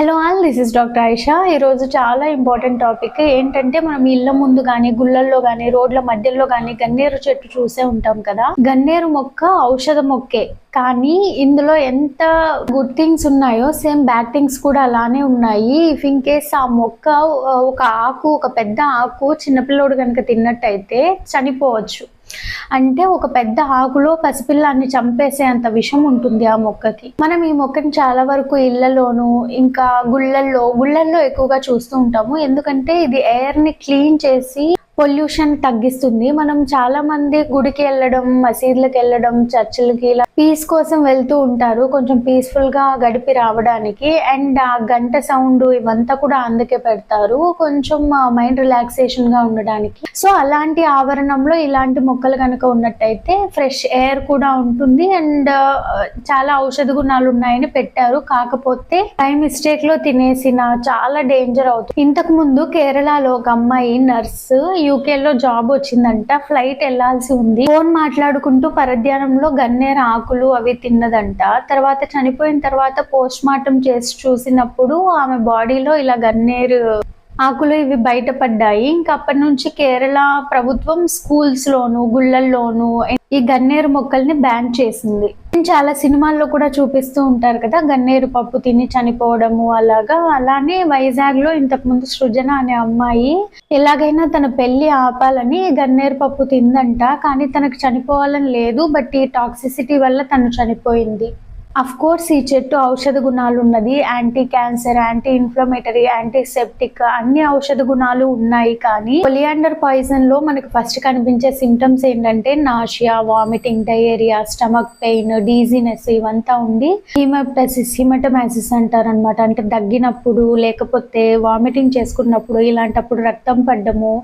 Hello all this is doctor Ayesha ఈరోజు చాలా important topic ఏంటంటే మనం ఇళ్ళ ముందు కానీ గుళ్ళల్లో కానీ రోడ్ల మధ్యలో కానీ గన్నేరు చెట్టు చూసే ఉంటాం కదా. గన్నేరు మొక్క ఔషధ మొక్కే. కానీ ఇందులో ఎంత గుడ్ థింగ్స్ ఉన్నాయో సేమ్ బ్యాడ్ థింగ్స్ కూడా అలానే ఉన్నాయి. ఇఫ్ ఇన్ కేస్ ఆ మొక్క ఒక ఆకు ఒక పెద్ద ఆకు చిన్నపిల్లోడు కనుక తిన్నట్టయితే చనిపోవచ్చు. అంటే ఒక పెద్ద ఆకులో పసిపిల్లాన్ని చంపేసే అంత విషం ఉంటుంది ఆ మొక్కకి. మనం ఈ మొక్కని చాలా వరకు ఇళ్ళలోను ఇంకా గుళ్ళల్లో గుళ్ళల్లో ఎక్కువగా చూస్తూ ఉంటాము. ఎందుకంటే ఇది ఎయిర్ని క్లీన్ చేసి పొల్యూషన్ తగ్గిస్తుంది. మనం చాలా మంది గుడికి వెళ్ళడం మసీదులకు వెళ్ళడం చర్చిలకి ఇలా పీస్ కోసం వెళ్తూ ఉంటారు. కొంచెం పీస్ఫుల్గా గడిపి రావడానికి. అండ్ ఆ గంట సౌండ్ ఇవంతా కూడా అందుకే పెడతారు. కొంచెం మైండ్ రిలాక్సేషన్గా ఉండడానికి. సో అలాంటి ఆవరణంలో ఇలాంటి మొక్కలు కనుక ఉన్నట్టయితే ఫ్రెష్ ఎయిర్ కూడా ఉంటుంది. అండ్ చాలా ఔషధ గుణాలు ఉన్నాయని పెట్టారు. కాకపోతే బై మిస్టేక్లో తినేసిన చాలా డేంజర్ అవుతుంది. ఇంతకు ముందు కేరళలో ఒక అమ్మాయి నర్స్ యూకే లో జాబ్ వచ్చిందంట ఫ్లైట్ వెళ్ళాల్సి ఉంది. ఫోన్ మాట్లాడుకుంటూ పరధ్యానంలో గన్నేరు ఆకులు అవి తిన్నదంట. తర్వాత చనిపోయిన తర్వాత పోస్ట్ మార్టం చేసి చూసినప్పుడు ఆమె బాడీలో ఇలా గన్నేరు ఆకులు ఇవి బయటపడ్డాయి. ఇంకా అప్పటి నుంచి కేరళ ప్రభుత్వం స్కూల్స్ లోను గుళ్ళల్లోను ఈ గన్నేరు మొక్కల్ని బ్యాన్ చేసింది. చాలా సినిమాల్లో కూడా చూపిస్తూ ఉంటారు కదా గన్నేరు పప్పు తిని చనిపోవడము అలాగా. అలానే వైజాగ్లో ఇంతకు ముందు సృజన అనే అమ్మాయి ఎలాగైనా తన పెళ్ళి ఆపాలని గన్నేరు పప్పు తిందంట కానీ తనకు చనిపోవాలని లేదు బట్ ఈ టాక్సిసిటీ వల్ల తను చనిపోయింది. అఫ్ కోర్స్ ఈ చెట్టు ఔషధ గుణాలు ఉన్నది. Anti cancer anti inflammatory antiseptic అన్ని ఔషధ గుణాలు ఉన్నాయి కానీ ఒలియాండర్ పాయిజన్లో మనకు ఫస్ట్ కనిపించే సిమ్టమ్స్ ఏంటంటే nausea vomiting diarrhoea stomach pain dizziness ఇవంతా ఉండి హీమప్టసిస్ హిమటమాసిస్ అంటారు అనమాట అంటే దగ్గినప్పుడు లేకపోతే వామిటింగ్ చేసుకున్నప్పుడు ఇలాంటప్పుడు రక్తం పడ్డము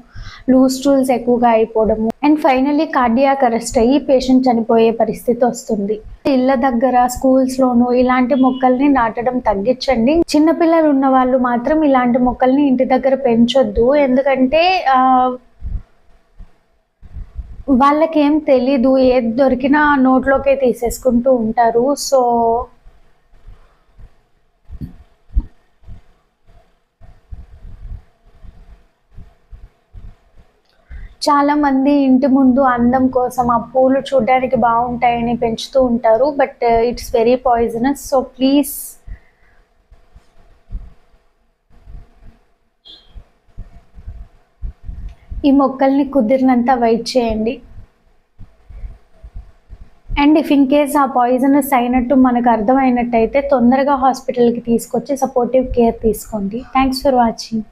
లూజ్ టూల్స్ ఎక్కువగా అయిపోవడము అండ్ ఫైనల్లీ కార్డియాక్ అరెస్ట్ అయ్యి పేషెంట్ చనిపోయే పరిస్థితి వస్తుంది. ఇళ్ళ దగ్గర స్కూల్స్ లోను ఇలాంటి మొక్కల్ని నాటడం తగ్గించండి. చిన్నపిల్లలు ఉన్న వాళ్ళు మాత్రం ఇలాంటి మొక్కల్ని ఇంటి దగ్గర పెంచొద్దు. ఎందుకంటే వాళ్ళకేం వాళ్ళకి ఏం తెలీదు. ఏది దొరికినా నోట్లోకే తీసేసుకుంటూ ఉంటారు. సో చాలా మంది ఇంటి ముందు అందం కోసం ఆ పూలు చూడడానికి బాగుంటాయని పెంచుతూ ఉంటారు but it's very poisonous so please ఈ మొక్కల్ని కుదిరినంత వెయిట్ చేయండి. అండ్ ఇఫ్ ఇన్ కేస్ ఆ పాయిజనస్ అయినట్టు మనకు అర్థమైనట్టయితే తొందరగా హాస్పిటల్కి తీసుకొచ్చి సపోర్టివ్ కేర్ తీసుకోండి. Thanks for watching